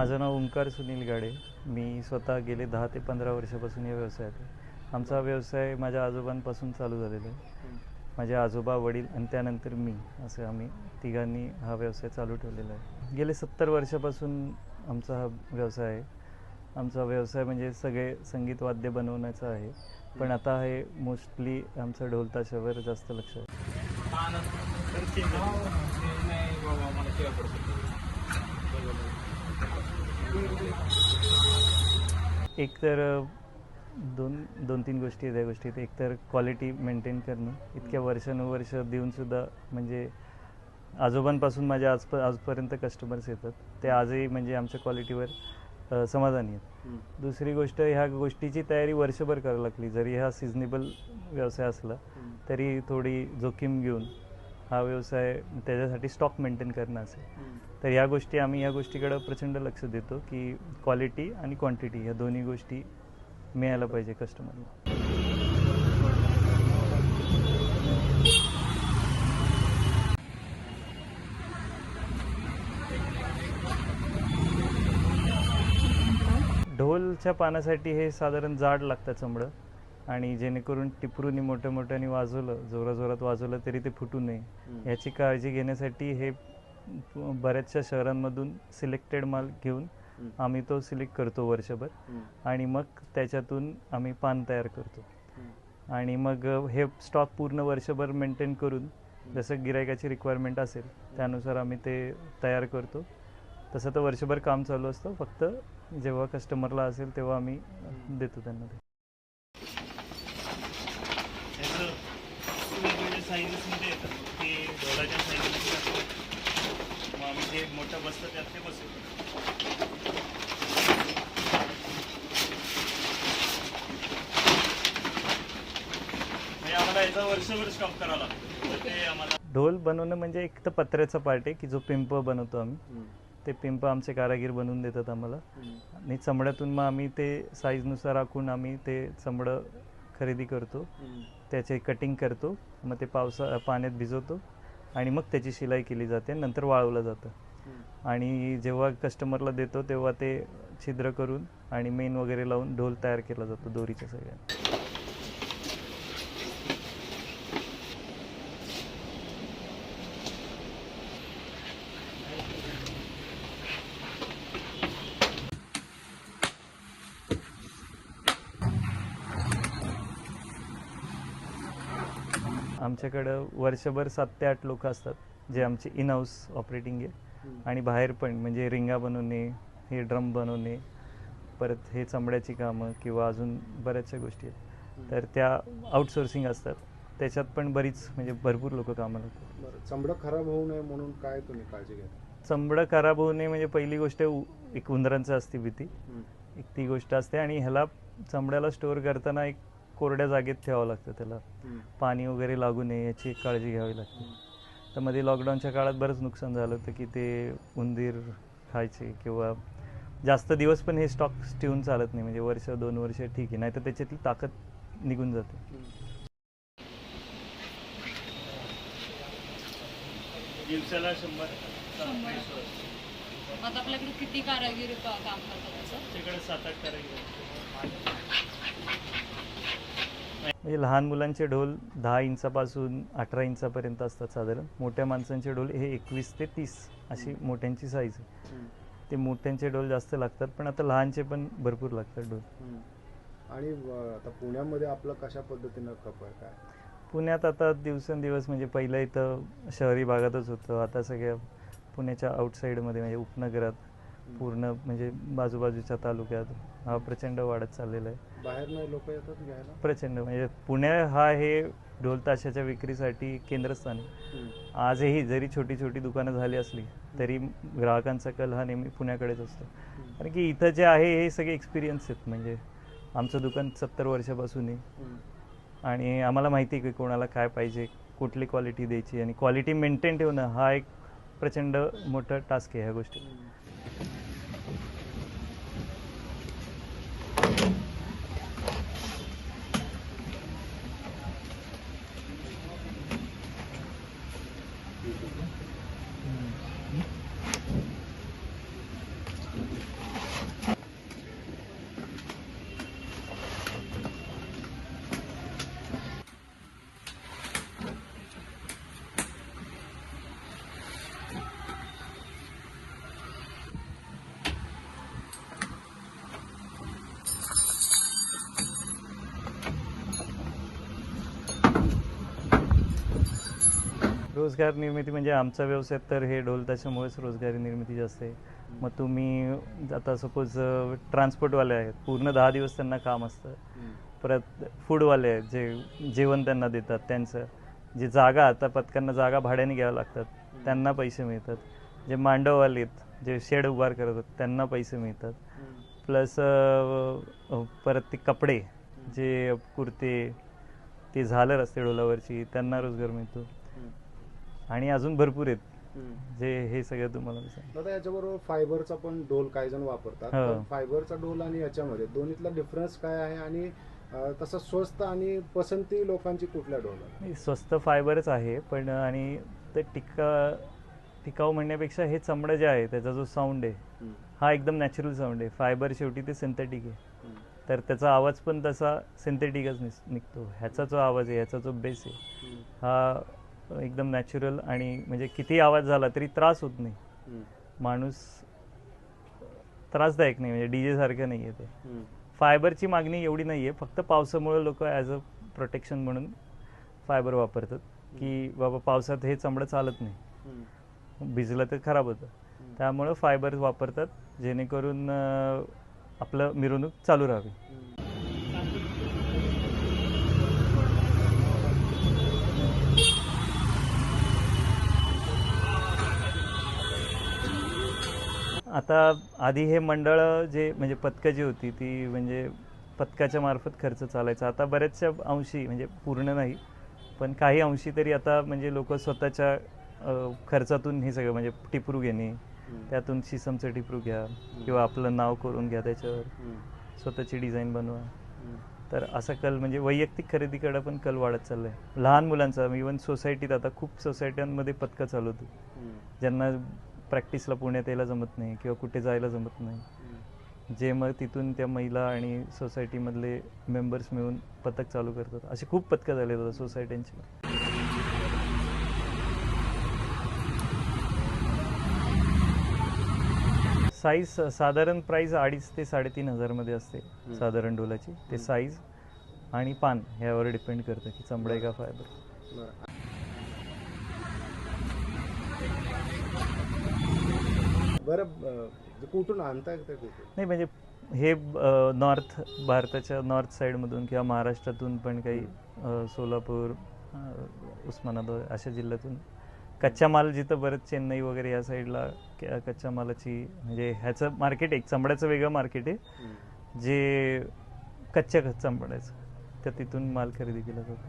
माझं नाव ओंकार सुनील गाडे. मी स्वतः गेले दहा ते पंधरा वर्षापासून या व्यवसायात आहे. आमचा व्यवसाय माझ्या आजोबांपासून चालू झालेला आहे. माझे आजोबा वडील आणि त्यानंतर मी असं आम्ही तिघांनी हा व्यवसाय चालू ठेवलेला आहे. गेले सत्तर वर्षापासून आमचा हा व्यवसाय आहे. आमचा व्यवसाय म्हणजे सगळे संगीत वाद्य बनवण्याचा आहे. पण आता हे मोस्टली आमचं ढोलताशावर जास्त लक्ष आहे. एक तर दोन दोन तीन गोष्टी आहेत या गोष्टीत. एक तर क्वालिटी मेंटेन करणं. इतक्या वर्षानुवर्ष देऊनसुद्धा म्हणजे आजोबांपासून माझ्या आजप आजपर्यंत कस्टमर्स येतात. ते आजही म्हणजे आमच्या क्वालिटीवर समाधानी आहेत. दुसरी गोष्ट ह्या गोष्टीची तयारी वर्षभर करावी लागली. जरी हा सिजनेबल व्यवसाय असला तरी थोडी जोखीम घेऊन हा व्यवसाय त्याच्यासाठी स्टॉक मेंटेन करणं असेल. तर या गोष्टी आम्ही या गोष्टीकडे प्रचंड लक्ष देतो की क्वालिटी आणि क्वांटिटी या दोन्ही गोष्टी मिळायला पाहिजे कस्टमरला ढोलच्या पानासाठी हे साधारण जाड लागतं चमडं. आणि जेणेकरून टिपरूनी मोठ्या मोठ्याने वाजवलं जोराजोरात वाजवलं तरी ते फुटू नये. याची काळजी घेण्यासाठी हे बऱ्याचशा शहरांमधून सिलेक्टेड माल घेऊन आम्ही तो सिलेक्ट करतो वर्षभर. आणि मग त्याच्यातून आम्ही पान तयार करतो. आणि मग हे स्टॉक पूर्ण वर्षभर मेंटेन करून जसं गिरायकाची रिक्वायरमेंट असेल त्यानुसार आम्ही ते तयार करतो. तसं तर वर्षभर काम चालू असतं. फक्त जेव्हा कस्टमरला असेल तेव्हा आम्ही देतो त्यांना ते त्याचं वेगवेगळ्या साईजेसमध्ये येतात. ते ढोलाच्या साईजमध्ये असतात मग आम्ही जे मोठं बसतं त्यात ते बसवतो. म्हणजे ढोल बनवणं म्हणजे एक तर पत्र्याचा पार्ट आहे की जो पिंप बनवतो आम्ही. ते पिंप आमचे कारागीर बनवून देतात आम्हाला. आणि चमड्यातून मग आम्ही ते साईजनुसार आखून आम्ही ते चमडं खरेदी करतो. त्याचे कटिंग करतो मग ते पावसा पाण्यात भिजवतो आणि मग त्याची शिलाई केली जाते नंतर वाळवलं जातं. आणि जेव्हा कस्टमरला देतो तेव्हा ते छिद्र करून आणि मेन वगैरे लावून ढोल तयार केला जातो दोरीच्या सगळ्या. आमच्याकडं वर्षभर सात ते आठ लोक असतात जे आमचे इन हाऊस ऑपरेटिंग आहे आणि बाहेर पण म्हणजे रिंगा बनवणे हे ड्रम बनवणे परत हे चमड्याची कामं किंवा अजून बऱ्याचशा गोष्टी आहेत. तर त्या आउटसोर्सिंग असतात. त्याच्यात पण बरीच म्हणजे भरपूर लोक कामाला लागतात. चमडं खराब होऊ नये म्हणून काय तुम्ही काळजी घेता? चमडं खराब होऊ नये म्हणजे पहिली गोष्ट उ- एक उंदरांचं असते भीती. एक ती गोष्ट असते आणि ह्याला चमड्याला स्टोअर करताना एक कोरड्या जागेत ठेवावं लागतं त्याला. पाणी वगैरे लागू नये याची काळजी घ्यावी लागते. तर मध्ये लॉकडाऊनच्या काळात बरंच नुकसान झालं होतं की ते उंदीर खायचे किंवा जास्त दिवस पण हे स्टॉक ठेवून चालत नाही. म्हणजे वर्ष दोन वर्ष ठीक आहे. नाही तर त्याच्यातली ताकद निघून जाते. दिवसाला शंभर. आता आपल्याकडे किती कारागीर काम करतात तिकडे सात आठ करायचे म्हणजे लहान मुलांचे ढोल दहा इंचापासून अठरा इंचापर्यंत असतात साधारण. मोठ्या माणसांचे ढोल हे एकवीस ते तीस अशी मोठ्यांची साईज आहे. ते मोठ्यांचे ढोल जास्त लागतात पण आता लहानचे पण भरपूर लागतात ढोल. आणि आता पुण्यामध्ये आपलं कशा पद्धतीनं आहे? काय पुण्यात आता दिवसेंदिवस म्हणजे पहिलं इथं शहरी भागातच होतं. आता सगळ्या पुण्याच्या आउटसाईडमध्ये म्हणजे उपनगरात पूर्ण म्हणजे बाजूबाजूच्या तालुक्यात हा प्रचंड वाढत चाललेला आहे. लोक येतात घ्यायला? प्रचंड म्हणजे पुणे हा हे ढोल ताशाच्या विक्रीसाठी केंद्रस्थान. आहे आजही जरी छोटी छोटी दुकानं झाली असली तरी ग्राहकांचा कल हा नेहमी पुण्याकडेच असतो. कारण की इथं जे आहे हे सगळे एक्सपिरियन्स आहेत. म्हणजे आमचं दुकान सत्तर वर्षापासून आहे आणि आम्हाला माहिती आहे की कोणाला काय पाहिजे कुठली क्वालिटी द्यायची. आणि क्वालिटी मेंटेन ठेवणं हा एक प्रचंड मोठं टास्क आहे ह्या गोष्टी रोजगार निर्मिती म्हणजे आमचा व्यवसाय तर हे ढोल त्याच्यामुळेच रोजगार निर्मिती जास्त आहे. मग तुम्ही आता सपोज ट्रान्सपोर्टवाले आहेत. पूर्ण दहा दिवस त्यांना काम असतं. परत फूडवाले आहेत जे जेवण त्यांना देतात त्यांचं. जे जागा आता पथकांना जागा भाड्याने घ्याव्या लागतात. त्यांना पैसे मिळतात. जे मांडववाले आहेत जे शेड उभार करतात त्यांना पैसे मिळतात. प्लस परत ते कपडे जे कुर्ते ते झालर असते डोलावरची त्यांना रोजगार मिळतो. आणि अजून भरपूर आहेत. जे हे सगळं तुम्हाला मी सांगतो. दादा याच्याबरोबर फायबरचा पण डोल काही जण वापरतात. हो. पण फायबरचा डोल आणि याच्यामध्ये दोन्हीतला डिफरन्स काय आहे आणि अं, तसं स्वस्त आणि पसंती लोकांची कुठल्या डोल नाही, स्वस्त फायबरच आहे पण आणि ते टिका टिकाऊ म्हणण्यापेक्षा हे चमडं जे आहे त्याचा जो साऊंड आहे हा एकदम नॅचरल साऊंड आहे. फायबर शेवटी ते सिंथेटिक आहे. तर त्याचा आवाज पण तसा सिंथेटिकच निस निघतो. ह्याचा जो आवाज आहे ह्याचा जो बेस आहे हा एकदम नॅचरल आणि म्हणजे किती आवाज झाला तरी त्रास होत नाही. माणूस त्रासदायक नाही म्हणजे डीजे सारखं नाही आहे ते. फायबरची मागणी एवढी नाही आहे फक्त पावसामुळे लोक ॲज अ प्रोटेक्शन म्हणून फायबर वापरतात. की बाबा पावसात हे चमडं चालत नाही. भिजलं तर खराब होतं. त्यामुळं फायबर वापरतात जेणेकरून आपलं मिरवणूक चालू राहावी. आता आधी हे मंडळ जे म्हणजे पथकं जी होती ती म्हणजे पथकाच्या मार्फत खर्च चालायचा. आता बऱ्याचशा अंशी म्हणजे पूर्ण नाही पण काही अंशी तरी आता म्हणजे लोक स्वतःच्या खर्चातून हे सगळं म्हणजे टिपरू घेणे त्यातून शिसमचं टिपरू घ्या किंवा आपलं नाव करून घ्या त्याच्यावर. स्वतःची डिझाईन बनवा. तर असा कल म्हणजे वैयक्तिक खरेदीकडे पण कल वाढत चाललाय. लहान मुलांचा इवन सोसायटीत आता खूप सोसायट्यांमध्ये पथकं चालवतो ज्यांना प्रॅक्टिसला पुण्यात यायला जमत नाही किंवा कुठे जायला जमत नाही. जे मग तिथून त्या महिला आणि सोसायटीमधले मेंबर्स मिळून पथक चालू करतात. असे खूप पथकं झाले आता सोसायट्यांची साईज साधारण प्राईस अडीच ते साडेतीन हजारमध्ये असते साधारण डोलाची. ते साईज आणि पान ह्यावर डिपेंड करतं की चमडा का फायबर बरं कुठून आणताय ते कुठून? नाही म्हणजे हे नॉर्थ भारताच्या नॉर्थ साईडमधून किंवा महाराष्ट्रातून पण काही सोलापूर उस्मानाबाद अशा जिल्ह्यातून कच्चा माल जिथं बरंच चेन्नई वगैरे या साईडला कच्च्या मालाची म्हणजे ह्याचं मार्केट एक चमड्याचं वेगळं मार्केट आहे. जे कच्च्या चमड्याचं तर तिथून माल खरेदी केला जातो.